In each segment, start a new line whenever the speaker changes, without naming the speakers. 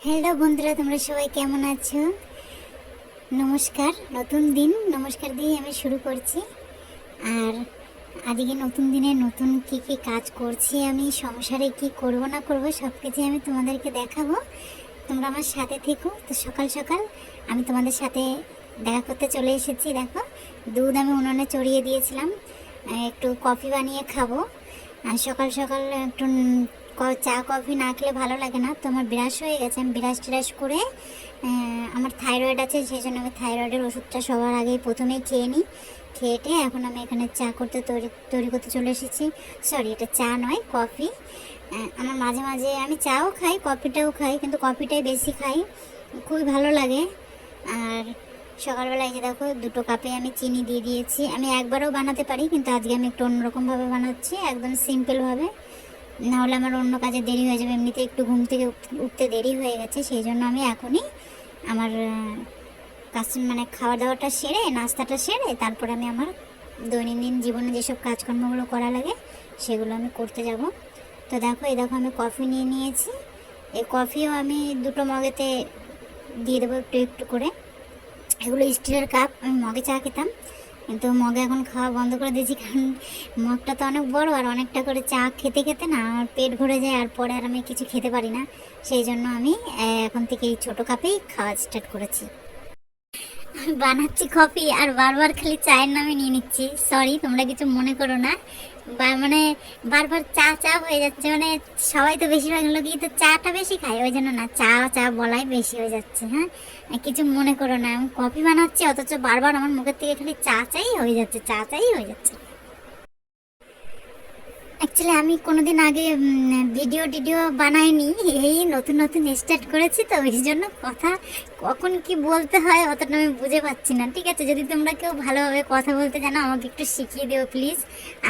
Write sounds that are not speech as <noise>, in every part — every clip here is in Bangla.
হ্যালো বন্ধুরা, তোমরা সবাই কেমন আছো? নমস্কার, নতুন দিন, নমস্কার দিয়ে আমি শুরু করছি। আর আজকে নতুন দিনে নতুন কি কি কাজ করছি, আমি, সংসারে কি করব, না করব সব কিছু আমি তোমাদেরকে দেখাবো। তোমরা আমার সাথে থেকো। তো সকাল সকাল আমি তোমাদের সাথে দেখা করতে চলে এসেছি, দেখো। দুধ আমি উনুনে চড়িয়ে দিয়েছিলাম। একটু কফি বানিয়ে খাব। আর সকাল সকাল একটু চা, কফি না খেলে ভালো লাগে না। তো আমার বিরাস হয়ে গেছে। আমি বিরাস টিরাস করে আমার থাইরয়েড আছে, সেই জন্য আমি থাইরয়েডের ওষুধটা সবার আগেই প্রথমেই খেয়ে নিই। খেয়েটে এখন আমি এখানে চা করতে তৈরি তৈরি করতে চলে এসেছি। সরি, এটা চা নয়, কফি। আমার মাঝে মাঝে আমি চাও খাই, কফিটাও খাই, কিন্তু কফিটাই বেশি খাই। খুবই ভালো লাগে। আর সকালবেলা এই যে দেখো, দুটো কাপে আমি চিনি দিয়ে দিয়েছি। আমি একবারও বানাতে পারি, কিন্তু আজকে আমি একটু অন্যরকমভাবে বানাচ্ছি, একদম সিম্পলভাবে নাহলে আমার অন্য কাজে দেরি হয়ে যাবে। এমনিতে একটু ঘুম থেকে উঠ- উঠতে দেরি হয়ে গেছে, সেই জন্য আমি এখনই আমার কাজ মানে খাওয়া দাওয়াটা সেরে, নাস্তাটা সেরে, তারপরে আমি আমার দৈনন্দিন জীবনে যেসব কাজকর্মগুলো করা লাগে, সেগুলো আমি করতে যাব। তো দেখো, এই দেখো আমি কফি নিয়ে নিয়েছি। এই কফিও আমি দুটো মগেতে দিয়ে দেবো একটু একটু করে। এগুলো স্টিলের কাপ, আমি মগে চা খেতাম। কিন্তু মগ এখন খাওয়া বন্ধ করে দিয়েছি, কারণ মগটা তো অনেক বড় আর অনেকটা করে চা খেতে খেতে না আমার পেট ভরে যায় আর পরে আর আমি কিছু খেতে পারি না। সেই জন্য আমি এখন থেকে এই ছোটো কাপেই খাওয়া স্টার্ট করেছি। বানাচ্ছি কফি আর বারবার খালি চায়ের নামে নিয়ে নিচ্ছি। সরি তোমরা কিছু মনে করো না। মানে বারবার চা চা হয়ে যাচ্ছে। মানে সবাই তো বেশিরভাগ লোকই তো চাটা বেশি খায়। ওই জন্য না, চা চা বলাই বেশি হয়ে যাচ্ছে হ্যাঁ? কিছু মনে করো না, আমি কফি বানাচ্ছি, অথচ বারবার আমার মুখের থেকে খালি চা, চাই হয়ে যাচ্ছে, চা, চাই হয়ে যাচ্ছে। অ্যাকচুয়ালি আমি কোনোদিন আগে ভিডিও টিডিও বানাইনি। এই নতুন নতুন স্টার্ট করেছি তো, ওই জন্য কথা কখন কি বলতে হয়, অতটা আমি বুঝে পাচ্ছি না। ঠিক আছে, যদি তোমরা কেউ ভালোভাবে কথা বলতে জানো, আমাকে একটু শিখিয়ে দিও প্লিজ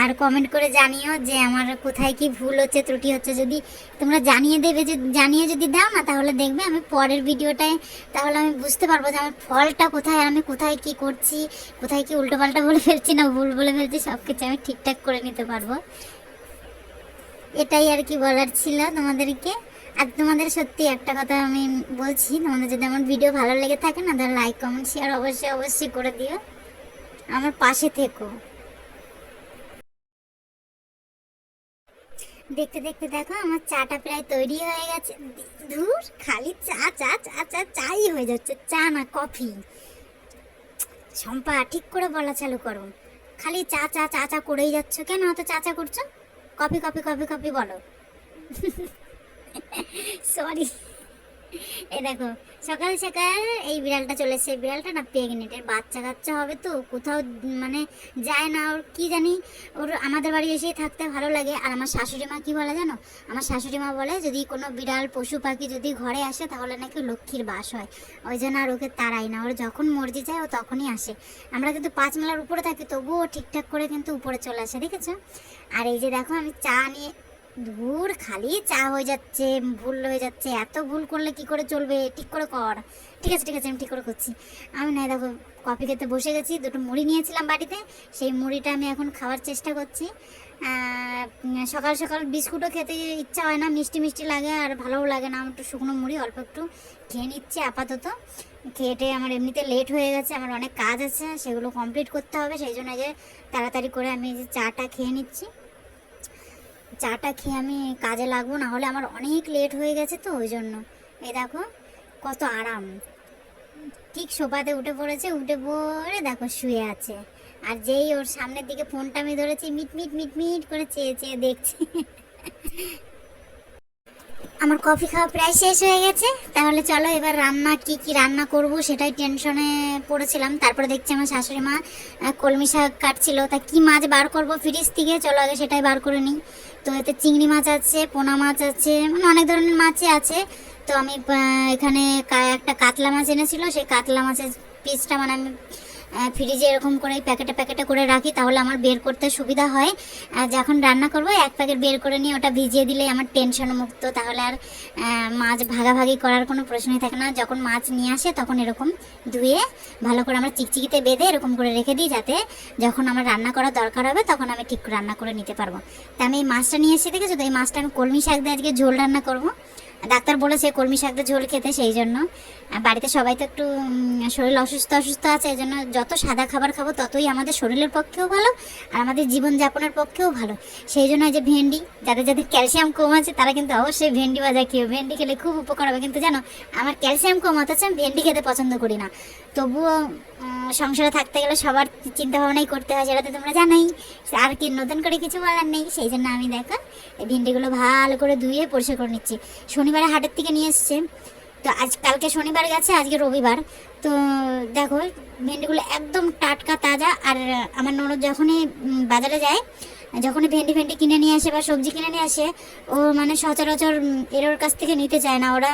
আর কমেন্ট করে জানিও যে আমার কোথায় কি ভুল হচ্ছে, ত্রুটি হচ্ছে। যদি তোমরা জানিয়ে দেবে যে, জানিয়ে যদি দাও না, তাহলে দেখবে আমি পরের ভিডিওটায় তাহলে আমি বুঝতে পারব যে আমার ফলটা কোথায়, আমি কোথায় কি করছি, কোথায় কি উল্টোপাল্টা বলে ফেলছি না ভুল বলে ফেলছি সব কিছু আমি ঠিকঠাক করে নিতে পারব। এটাই আর কি বলার ছিল তোমাদেরকে। আর তোমাদের সত্যি একটা কথা আমি বলছি, তোমাদের যদি আমার ভিডিও ভালো লেগে থাকে না, তাহলে লাইক কমেন্ট শেয়ার অবশ্যই অবশ্যই করে দিও। আমার পাশে থেকো। দেখতে দেখতে দেখো, আমার চাটা প্রায় তৈরি হয়ে গেছে। ধুর, খালি চা চা চা চা, চাই হয়ে যাচ্ছে, চা না কফি। শম্পা ঠিক করে বলা চালু করো। খালি চা চা চা চা করেই যাচ্ছ কেন? অত চা চা করছ? কপি কপি কপি কপি বলো। <laughs> সরি এই দেখো, সকাল সকাল এই বিড়ালটা চলে এসেছে। বিড়ালটা না প্রেগনেন্টের বাচ্চা কাচ্চা হবে তো, কোথাও মানে যায় না ওর, কি জানি? ওর আমাদের বাড়ি এসেই থাকতে ভালো লাগে। আর আমার শাশুড়ি মা কি বলে জানো? আমার শাশুড়ি মা বলে, যদি কোনো বিড়াল, পশু পাখি যদি ঘরে আসে, তাহলে নাকি লক্ষ্মীর বাস হয়। ওই জন্য আর ওকে তাড়াই না। ওর যখন মর্জি যায়, ও তখনই আসে। আমরা কিন্তু পাঁচ মেলার উপরে থাকি, তবুও ঠিকঠাক করে কিন্তু উপরে চলে আসে, দেখেছ? আর এই যে দেখো, আমি চা নিয়ে ধুর, খালি চা হয়ে যাচ্ছে, ভুল হয়ে যাচ্ছে, এত ভুল করলে কি করে চলবে? ঠিক করে কর। ঠিক আছে ঠিক আছে, আমি ঠিক করে করছি। আমি না দেখো, কফি খেতে বসে গেছি, দুটো মুড়ি নিয়েছিলাম বাড়িতে, সেই মুড়িটা আমি এখন খাওয়ার চেষ্টা করছি। সকাল সকাল বিস্কুটও খেতে ইচ্ছা হয় না, মিষ্টি মিষ্টি লাগে আর ভালোও লাগে না একটু শুকনো মুড়ি, অল্প একটু খেয়ে নিচ্ছি আপাতত। খেয়েটে আমার এমনিতে লেট হয়ে গেছে, আমার অনেক কাজ আছে, সেগুলো কমপ্লিট করতে হবে, সেই জন্য যে তাড়াতাড়ি করে আমি যে চাটা খেয়ে নিচ্ছি। চাটা খেয়ে আমি কাজে লাগবো না হলে আমার অনেক লেট হয়ে গেছে তো, ওই জন্য। এই দেখো, কত আরাম। ঠিক সোফাতে উঠে পড়েছে, উঠে পড়ে দেখো শুয়ে আছে। আর যেই ওর সামনের দিকে ফোনটা আমি ধরেছি, মিট মিট মিট মিট করে চেয়ে চেয়ে দেখছি। আমার কফি খাওয়া প্রায় শেষ হয়ে গেছে। তাহলে চলো এবার রান্না, কি কি রান্না করব সেটাই টেনশনে পড়েছিলাম। তারপরে দেখছি আমার শাশুড়ি মা কলমি শাক কাটছিল। তা কি মাছ বার করব? ফ্রিজ থেকে। চলো আগে সেটাই বার করে নিই। তো এতে চিংড়ি মাছ আছে, পোনা মাছ আছে মানে অনেক ধরনের মাছই আছে। তো আমি এখানে একটা কাতলা মাছ এনেছিল, সেই কাতলা মাছের পিসটা মানে আমি ফ্রিজে এরকম করে প্যাকেটে প্যাকেটে করে রাখি, তাহলে আমার বের করতে সুবিধা হয়। আর যখন রান্না করব, এক প্যাকেট বের করে নিয়ে ওটা ভিজিয়ে দিলে আমার টেনশন মুক্ত, তাহলে আর মাছ ভাগাভাগি করার কোনো প্রশ্নই থাকে না। যখন মাছ নিয়ে আসে, তখন এরকম ধুয়ে ভালো করে আমরা চিকচিকিতে বেঁধে এরকম করে রেখে দিই, যাতে যখন আমার রান্না করার দরকার হবে, তখন আমি ঠিক রান্না করে নিতে পারব। তা আমি এই মাছটা নিয়ে এসে দেখেছ তো? এই মাছটা আমি কলমি শাক দিয়ে আজকে ঝোল রান্না করব। ডাক্তার বলেছে কলমি শাকটা ঝোল খেতে সেই জন্য। বাড়িতে সবাই তো একটু শরীর অসুস্থ অসুস্থ আছে, এই জন্য যত সাদা খাবার খাব ততই আমাদের শরীরের পক্ষেও ভালো আর আমাদের জীবনযাপনের পক্ষেও ভালো। সেই জন্য এই যে ভেন্ডি, যাদের যাদের ক্যালসিয়াম কম আছে তারা কিন্তু অবশ্যই ভেন্ডি বাজার খেয়ে, ভেন্ডি খেলে খুব উপকার হবে। কিন্তু জানো, আমার ক্যালসিয়াম কম, অথচ আমি ভেন্ডি খেতে পছন্দ করি না। তবুও সংসারে থাকতে গেলে সবার চিন্তা ভাবনাই করতে হয়, সেটা তো তোমরা জানোই। আর কি, নতুন করে কিছু বলার নেই, সেই জন্য আমি দেখো, এই ভেন্ডিগুলো ভালো করে ধুয়ে পরিষ্কার করে নিচ্ছি। শনিবারে হাটের থেকে নিয়ে এসছে। তো আজ, কালকে শনিবার গেছে, আজকে রবিবার। তো দেখো, ভেন্ডিগুলো একদম টাটকা, তাজা। আর আমার ননদ যখনই বাজারে যায়, যখনই ভেন্ডি ভেন্ডি কিনে নিয়ে আসে বা সবজি কিনে নিয়ে আসে, ও মানে সচরাচর এর কাছ থেকে নিতে চায় না। ওরা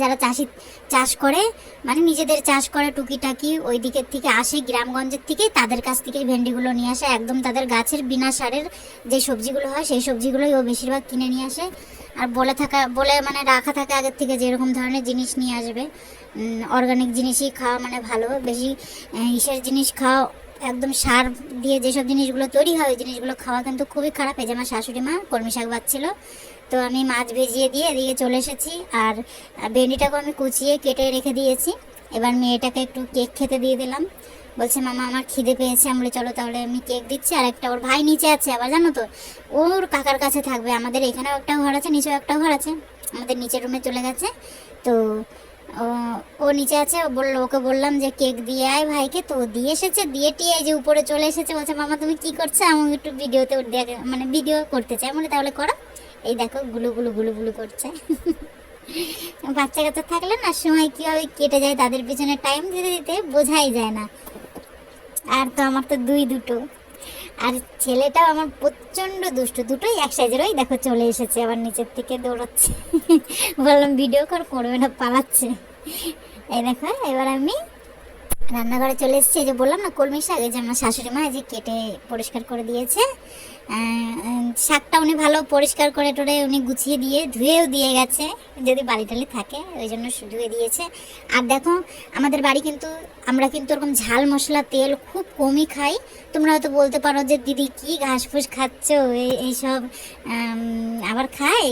যারা চাষি চাষ করে মানে নিজেদের চাষ করে টুকিটাকি ওই দিকের থেকে আসে, গ্রামগঞ্জের থেকে, তাদের কাছ থেকে ভেন্ডিগুলো নিয়ে আসে। একদম তাদের গাছের বিনা সারের যে সবজিগুলো হয়, সেই সবজিগুলোই ও বেশিরভাগ কিনে নিয়ে আসে। আর বলে থাকা, বলে মানে রাখা থাকে আগের থেকে যেরকম ধরনের জিনিস নিয়ে আসবে। অর্গানিক জিনিসই খাওয়া মানে ভালো, বেশি ইসের জিনিস খাওয়া, একদম সার দিয়ে যেসব জিনিসগুলো তৈরি হয়, ওই জিনিসগুলো খাওয়া কিন্তু খুবই খারাপ। এই যে আমার শাশুড়ি মা, কলমি শাক বাচ্ছিল তো আমি মাছ ভেজিয়ে দিয়ে এদিকে চলে এসেছি। আর ভেন্ডিটাকে আমি কুচিয়ে কেটে রেখে দিয়েছি। এবার মেয়েটাকে একটু কেক খেতে দিয়ে দিলাম। বলছে, মামা, আমার খিদে পেয়েছে। আমি বলি, চলো তাহলে আমি কেক দিচ্ছি। আর একটা ওর ভাই নিচে আছে আবার, জানো তো? ওর কাকার কাছে থাকবে। আমাদের এখানেও একটা ঘর আছে, নিচেও একটা ঘর আছে। আমাদের নিচের রুমে চলে গেছে। তো ও- নিচে আছে বলল, ওকে বললাম যে কেক দিয়ে আয় ভাইকে। তো দিয়ে এসেছে, দিয়ে টিয়ে যে উপরে চলে এসেছে, বলছে, মামা, তুমি কি করছ? আমি একটু ভিডিওতে দেখ মানে ভিডিও করতে চাই। বলে, তাহলে করো। এই দেখো, গুলু গুলু গুলু গুলু করছে। <laughs> বাচ্চা কাচ্চা থাকলে না, সময় কীভাবে কেটে যায়, তাদের পিছনে টাইম দিতে দিতে বোঝাই যায় না। আর তো আমার তো দুই দুটো। আর ছেলেটাও আমার প্রচণ্ড দুষ্ট, দুটোই এক সাইজের ওই দেখো চলে এসেছে, আবার নিচের থেকে দৌড়াচ্ছে। <laughs> বললাম, ভিডিও কল করবে না, পালাচ্ছে। এই দেখো, এবার আমি রান্নাঘরে চলে এসেছি যে বললাম না, কলমি শাক, এই যে আমার শাশুড়ি মা যে কেটে পরিষ্কার করে দিয়েছে। শাকটা উনি ভালো পরিষ্কার করে টোরে উনি গুছিয়ে দিয়ে, ধুয়েও দিয়ে গেছে, যদি বাড়ি টালি থাকে, ওই জন্য ধুয়ে দিয়েছে। আর দেখো, আমাদের বাড়ি কিন্তু, আমরা কিন্তু ওরকম ঝাল মশলা, তেল খুব কমই খাই। তোমরা হয়তো বলতে পারো যে, দিদি, কি ঘাস ফুস খাচ্ছ? এই এইসব আবার খাই?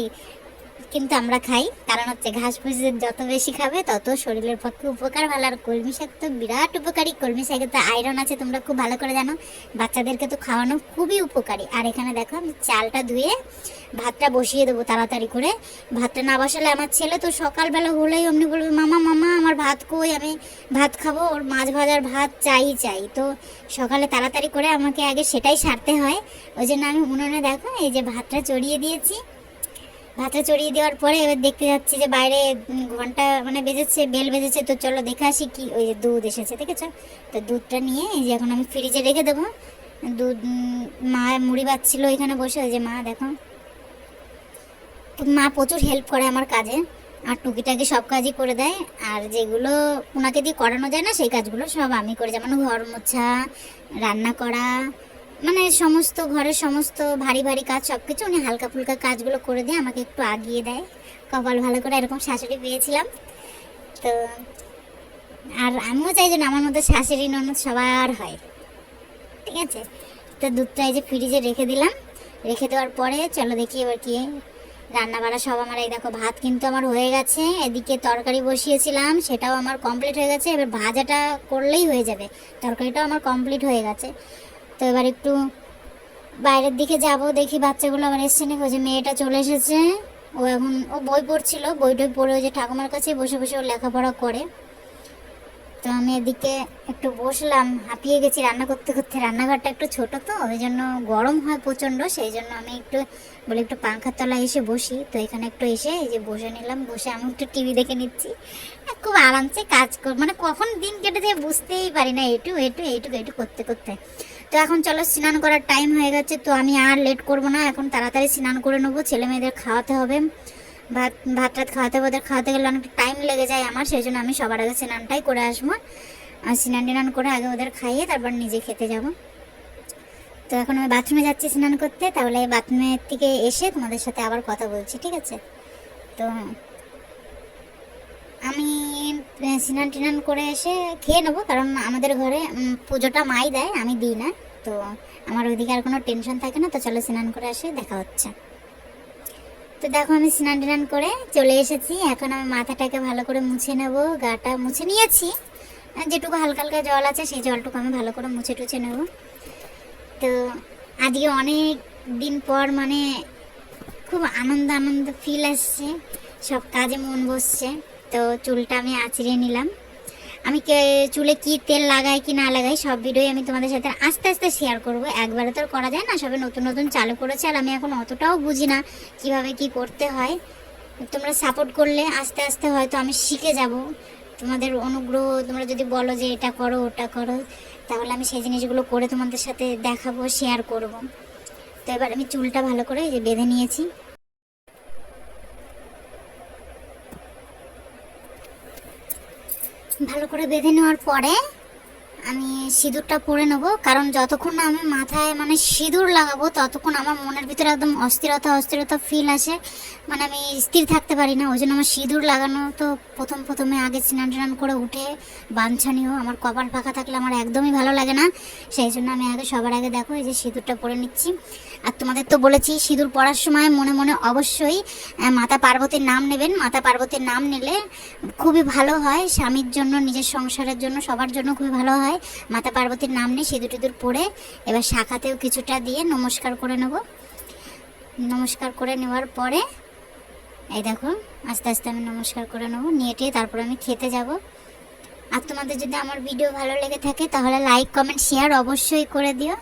কিন্তু আমরা খাই। কারণ হচ্ছে ঘাস ফুস যত বেশি খাবে, তত শরীরের পক্ষে উপকার ভালো। আর কলমি শাক তো বিরাট উপকারী। কলমি শাকে তো আয়রন আছে, তোমরা খুব ভালো করে জানো। বাচ্চাদেরকে তো খাওয়ানো খুবই উপকারী। আর এখানে দেখো, আমি চালটা ধুয়ে ভাতটা বসিয়ে দেবো তাড়াতাড়ি করে। ভাতটা না বসালে আমার ছেলে তো সকালবেলা হলেই অমনি বলবে, মামা মামা, আমার ভাত কই? আমি ভাত খাব, ওর মাছ ভাজার ভাত চাই চাই। তো সকালে তাড়াতাড়ি করে আমাকে আগে সেটাই সারতে হয়। ওই জন্য আমি উনুনে দেখো, এই যে ভাতটা চড়িয়ে দিয়েছি। ভাতটা চড়িয়ে দেওয়ার পরে এবার দেখতে যাচ্ছি যে বাইরে ঘণ্টা মানে বেজেছে, বেল বেজেছে, তো চলো দেখে আসি কি ওই যে দুধ এসেছে, দেখেছ? তো দুধটা নিয়ে এই যে এখন আমি ফ্রিজে রেখে দেবো। দুধ মা মুড়ি বাচ্ছিল এখানে বসে, ওই যে মা দেখো। তো মা প্রচুর হেল্প করে আমার কাজে, আর টুকিটাকি সব কাজই করে দেয়, আর যেগুলো ওনাকে দিয়ে করানো যায় না, সেই কাজগুলো সব আমি করি যেমন ঘর মোছা, রান্না করা মানে সমস্ত ঘরের সমস্ত ভারী ভারী কাজ সব কিছু উনি হালকা ফুলকা কাজগুলো করে দিয়ে আমাকে একটু আগিয়ে দেয়। কপাল ভালো করে এরকম শাশুড়ি পেয়েছিলাম। তো, আর আমিও চাই যে আমার মধ্যে শাশুড়ি, ননদ সবার হয়। ঠিক আছে? তো দুধটা এই যে ফ্রিজে রেখে দিলাম। রেখে দেওয়ার পরে চলো দেখি এবার কি রান্না বাড়া সব আমার এই দেখো ভাত কিন্তু আমার হয়ে গেছে। এদিকে তরকারি বসিয়েছিলাম, সেটাও আমার কমপ্লিট হয়ে গেছে। এবার ভাজাটা করলেই হয়ে যাবে। তরকারিটাও আমার কমপ্লিট হয়ে গেছে। তো এবার একটু বাইরের দিকে যাব, দেখি বাচ্চাগুলো আবার এসছে নাকি? ওই যে মেয়েটা চলে এসেছে। ও এখন, ও বই পড়ছিল বই টই পড়ে ওই যে ঠাকুমার কাছে বসে বসে ও লেখাপড়া করে। তো আমি এদিকে একটু বসলাম, হাঁপিয়ে গেছি, রান্না করতে করতে। রান্নাঘরটা একটু ছোট তো, ওই জন্য গরম হয় প্রচণ্ড, সেই জন্য আমি একটু বলে একটু পাংখার তলায় এসে বসি। তো এখানে একটু এসে এই যে বসে নিলাম, বসে আমি একটু টিভি দেখে নিচ্ছি। খুব আরামসে কাজ কর মানে কখন দিন কেটে যায় বুঝতেই পারি না, এটু এটু, এইটুকু এইটু করতে করতে। তো এখন চলো স্নান করার টাইম হয়ে গেছে, তো আমি আর লেট করব না। এখন তাড়াতাড়ি স্নান করে নেব, ছেলে মেয়েদের খাওয়াতে হবে। ভাত ভাত টাত খাওয়াতে হবে ওদের খাওয়াতে গেলে অনেকটা টাইম লেগে যায় আমার, সেই জন্য আমি সবার আগে স্নানটাই করে আসব। আর স্নান টিনান করে আগে ওদের খাইয়ে তারপর নিজে খেতে যাব। তো এখন আমি বাথরুমে যাচ্ছি স্নান করতে, তাহলে বাথরুমের থেকে এসে তোমাদের সাথে আবার কথা বলছি, ঠিক আছে? তো আমি স্নান টিনান করে এসে খেয়ে নেব, কারণ আমাদের ঘরে পুজোটা মাই দেয়, আমি দিই না। তো আমার ওইদিকে আর কোনো টেনশন থাকে না, তো চলো স্নান করে এসে দেখা হচ্ছে। তো দেখো আমি স্নান টিনান করে চলে এসেছি, এখন আমি মাথাটাকে ভালো করে মুছে নেব, গাটা মুছে নিয়েছি। যেটুকু হালকা হালকা জল আছে, সেই জলটুকু আমি ভালো করে মুছে টুছে নেব। তো আজকে অনেক দিন পর মানে খুব আনন্দ আনন্দ ফিল আসছে, সব কাজে মন বসছে। তো চুলটা আমি আঁচড়ে নিলাম। আমি কে, চুলে কি তেল লাগাই, কি না লাগাই, সব ভিডিওই আমি তোমাদের সাথে আস্তে আস্তে শেয়ার করব। একবারে তো করা যায় না, সবে নতুন নতুন চালু করেছে আর আমি এখন অতটাও বুঝি না কীভাবে কি করতে হয়। তোমরা সাপোর্ট করলে আস্তে আস্তে হয়তো আমি শিখে যাব। তোমাদের অনুগ্রহ, তোমরা যদি বলো যে এটা করো, ওটা করো, তাহলে আমি সেই জিনিসগুলো করে তোমাদের সাথে দেখাবো শেয়ার করব। তো এবার আমি চুলটা ভালো করে বেঁধে নিয়েছি। ভালো করে বেঁধে নেওয়ার পরে আমি সিঁদুরটা পরে নেব, কারণ যতক্ষণ না আমি মাথায় মানে সিঁদুর লাগাবো, ততক্ষণ আমার মনের ভিতরে একদম অস্থিরতা অস্থিরতা ফিল আসে। মানে আমি স্থির থাকতে পারি না, ওই জন্য আমার সিঁদুর লাগানো তো প্রথম প্রথমে আগে স্নান টান করে উঠে বাঞ্ছনীয়, আমার কপাল ফাঁকা থাকলে আমার একদমই ভালো লাগে না। সেই জন্য আমি আগে সবার আগে দেখো এই যে সিঁদুরটা পরে নিচ্ছি। আর তোমাদের তো বলেছি, সিঁদুর পরার সময় মনে মনে অবশ্যই মাতা পার্বতীর নাম নেবেন। মাতা পার্বতীর নাম নিলে খুবই ভালো হয়, স্বামীর জন্য, নিজের সংসারের জন্য, সবার জন্য খুবই ভালো হয়। মাতা পার্বতীর নাম নিয়ে সিঁদুর টিঁদুর পরে এবার শাখাতেও কিছুটা দিয়ে নমস্কার করে নেব। নমস্কার করে নেওয়ার পরে, এই দেখো, আস্তে আস্তে আমি নমস্কার করে নেব, নিয়ে টিয়ে তারপর আমি খেতে যাব। আর তোমাদের যদি আমার ভিডিও ভালো লেগে থাকে, তাহলে লাইক কমেন্ট শেয়ার অবশ্যই করে দিও।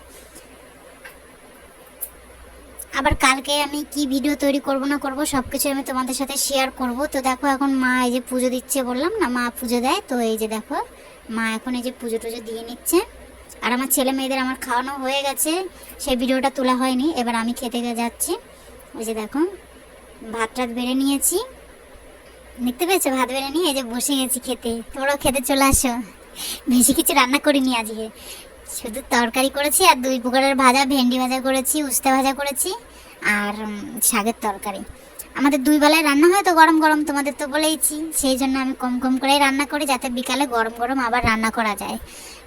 আবার কালকে আমি কি ভিডিও তৈরি করব না করব সব কিছু আমি তোমাদের সাথে শেয়ার করব। তো দেখো, এখন মা এই যে পুজো দিচ্ছে বললাম না, মা পুজো দেয়, তো এই যে দেখো। মা এখন এই যে পুজো টুজো দিয়ে নিচ্ছে। আর আমার ছেলে মেয়েদের আমার খাওয়ানো হয়ে গেছে। সেই ভিডিওটা তোলা হয়নি। এবার আমি খেতে যাচ্ছি। ওই যে দেখো, ভাত টাত বেড়ে নিয়েছি। দেখতে পেয়েছ? ভাত বেড়ে নিয়ে এই যে বসে গেছি খেতে। তোমরাও খেতে চলে আসো। বেশি কিছু রান্না করিনি আজকে। শুধু তরকারি করেছি আর দুই প্রকারের ভাজা, ভেন্ডি ভাজা করেছি, উস্তে ভাজা করেছি, আর শাকের তরকারি। আমাদের দুই বেলায় রান্না হয় তো, গরম গরম তোমাদের তো বলেইছি। সেই জন্য আমি কম কম করেই রান্না করি যাতে বিকালে গরম গরম আবার রান্না করা যায়।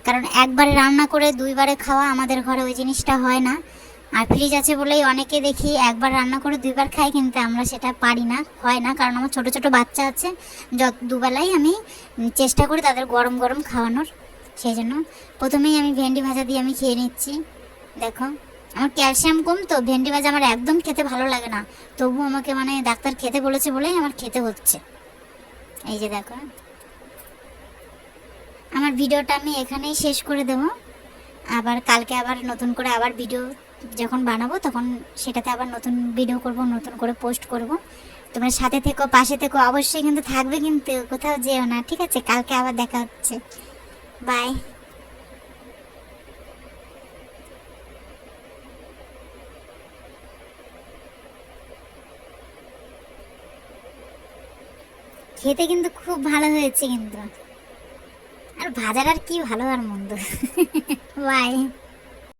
কারণ একবারে রান্না করে দুইবারে খাওয়া আমাদের ঘরে ওই জিনিসটা হয় না। আর ফ্রিজ আছে বলেই অনেকে দেখি একবার রান্না করে দুইবার খাই কিন্তু আমরা সেটা পারি না, হয় না। কারণ আমার ছোট ছোট বাচ্চা আছে, যত দুবেলাই আমি চেষ্টা করি তাদের গরম গরম খাওয়ানোর। সেই জন্য প্রথমেই আমি ভেন্ডি ভাজা দিয়ে আমি খেয়ে নিচ্ছি। দেখো। আমার ক্যালসিয়াম কম তো, ভেন্ডি ভাজা আমার একদম খেতে ভালো লাগে না। তবু আমাকে মানে ডাক্তার খেতে বলেছে বলেই আমার খেতে হচ্ছে। এই যে দেখো। আমার ভিডিওটা আমি এখানেই শেষ করে দেবো। আবার কালকে আবার নতুন করে আবার ভিডিও যখন বানাবো, তখন সেটাতে আবার নতুন ভিডিও করব, নতুন করে পোস্ট করব। তোমরা সাথে থেকো, পাশে থেকো, অবশ্যই কিন্তু থাকবে কিন্তু কোথাও যেও না, ঠিক আছে? কালকে আবার দেখা হচ্ছে। বাই। খেতে কিন্তু খুব ভালো হয়েছে কিন্তু। আর ভাজার আর কি ভালো আর মন্দ? <laughs> বাই